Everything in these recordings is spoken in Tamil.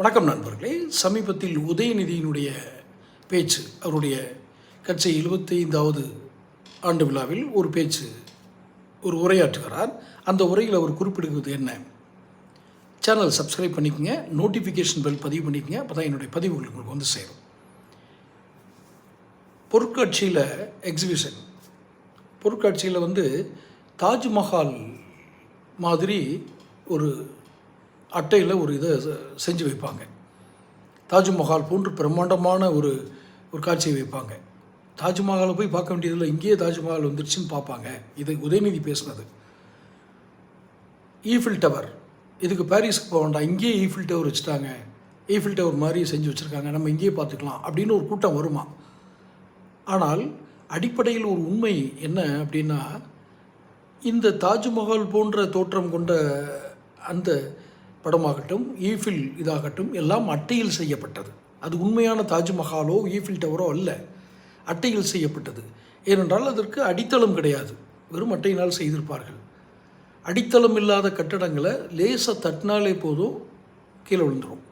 வணக்கம் நண்பர்களே. சமீபத்தில் உதயநிதியினுடைய பேச்சு அவருடைய கட்சி எழுபத்தைந்தாவது ஆண்டு விழாவில் ஒரு பேச்சு ஒரு உரையாற்றுகிறார். அந்த உரையில் அவர் குறிப்பிடுவது என்ன? சேனல் சப்ஸ்கிரைப் பண்ணிக்கோங்க நோட்டிஃபிகேஷன் பெல் பதிவு பண்ணிக்கோங்க அப்போ தான் என்னுடைய பதிவுகள் உங்களுக்கு வந்து சேரும். பொருட்காட்சியில் எக்ஸிபிஷன் பொருட்காட்சியில் வந்து தாஜ்மஹால் மாதிரி ஒரு அட்டையில் ஒரு இதை செஞ்சு வைப்பாங்க. தாஜ்மஹால் போன்று பிரம்மாண்டமான ஒரு ஒரு காட்சியை வைப்பாங்க. தாஜ்மஹாலை போய் பார்க்க வேண்டியதில்லை. இங்கேயே தாஜ்மஹால் வந்துருச்சுன்னு பார்ப்பாங்க. இது உதயநிதி பேசுனது. ஈஃபில் டவர் இதுக்கு பாரிஸ்க்கு போக வேண்டாம். இங்கேயே ஈஃபில் டவர் வச்சுட்டாங்க. ஈஃபில் டவர் மாதிரி செஞ்சு வச்சுருக்காங்க. நம்ம இங்கேயே பார்த்துக்கலாம் அப்படின்னு ஒரு கூட்டம் வருமா? ஆனால் அடிப்படையில் ஒரு உண்மை என்ன அப்படின்னா இந்த தாஜ்மஹால் போன்ற தோற்றம் கொண்ட அந்த படமாகட்டும் ஈஃபில் இதாகட்டும் எல்லாம் அட்டையில் செய்யப்பட்டது. அது உண்மையான தாஜ்மஹாலோ ஈஃபில் டவரோ அல்ல. அட்டையில் செய்யப்பட்டது. ஏனென்றால் அதற்கு அடித்தளம் கிடையாது. வெறும் அட்டையினால் செய்திருப்பார்கள். அடித்தளம் இல்லாத கட்டடங்களை லேசாக தட்டினாலே போதும் கீழே விழுந்துடும்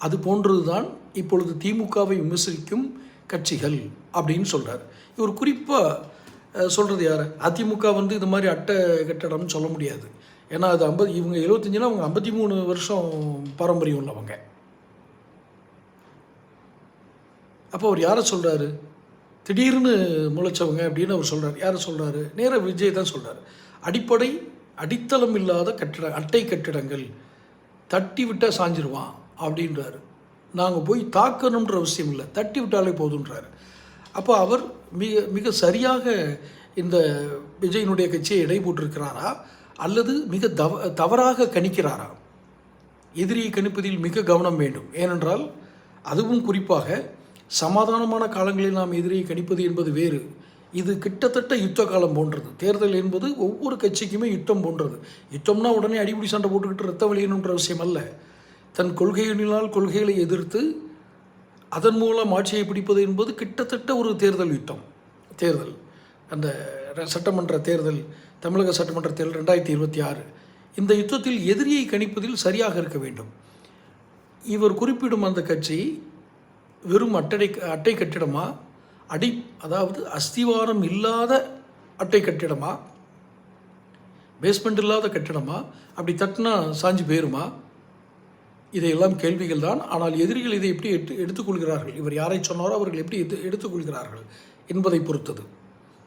அது போன்றது தான் இப்பொழுது திமுகவை விமர்சிக்கும் கட்சிகள் அப்படின்னு சொல்கிறார் இவர் குறிப்பாக சொல்கிறது யார்? அதிமுக வந்து இது மாதிரி அட்டை கட்டடம்னு சொல்ல முடியாது. ஏன்னா அது ஐம்பது இவங்க எழுபத்தஞ்சுனா அவங்க ஐம்பத்தி மூணு வருஷம் பாரம்பரியம் உள்ளவங்க அப்போ அவர் யாரை சொல்கிறாரு திடீர்னு முளைச்சவங்க அப்படின்னு அவர் சொல்கிறார் யாரை சொல்கிறாரு நேராக விஜய் தான் சொல்கிறார் அடிப்படை அடித்தளம் இல்லாத கட்டிட அட்டை கட்டிடங்கள் தட்டி விட்டால் சாஞ்சிருவான் அப்படின்றாரு. நாங்கள் போய் தாக்கணுன்ற அவசியம் இல்லை. தட்டி விட்டாலே போதுன்றாரு. அப்போ அவர் மிக மிக சரியாக இந்த விஜயினுடைய கட்சியை இடை போட்டிருக்கிறாரா அல்லது மிக தவ தவறாக கணிக்கிறாரா? எதிரியை கணிப்பதில் மிக கவனம் வேண்டும். ஏனென்றால் அதுவும் குறிப்பாக சமாதானமான காலங்களில் நாம் எதிரியை கணிப்பது என்பது வேறு. இது கிட்டத்தட்ட யுத்த காலம் போன்றது. தேர்தல் என்பது ஒவ்வொரு கட்சிக்குமே யுத்தம் போன்றது. யுத்தம்னா உடனே அடிபிடி சண்டை போட்டுக்கிட்டு ரத்த வழியணுன்ற அவசியம் அல்ல. தன் கொள்கையினால் கொள்கைகளை எதிர்த்து அதன் மூலம் ஆட்சியை பிடிப்பது என்பது கிட்டத்தட்ட ஒரு தேர்தல் யுத்தம். தேர்தல். அந்த சட்டமன்ற தேர்தல் தமிழக சட்டமன்ற தேர்தல் ரெண்டாயிரத்தி இருபத்தி ஆறு. இந்த யுத்தத்தில் எதிரியை கணிப்பதில் சரியாக இருக்க வேண்டும். இவர் குறிப்பிடும் அந்த கட்சி வெறும் அட்டடை அட்டை கட்டிடமா? அடி அதாவது அஸ்திவாரம் இல்லாத அட்டை கட்டிடமா? பேஸ்மெண்ட் இல்லாத கட்டிடமா? அப்படி தட்டினா சாஞ்சு போயிருமா? இதையெல்லாம் கேள்விகள் தான். ஆனால் எதிரிகள் இதை எப்படி எடுத்து எடுத்துக்கொள்கிறார்கள்? இவர் யாரை சொன்னாரோ அவர்கள் எப்படி எடுத்து எடுத்துக்கொள்கிறார்கள் என்பதை பொறுத்தது.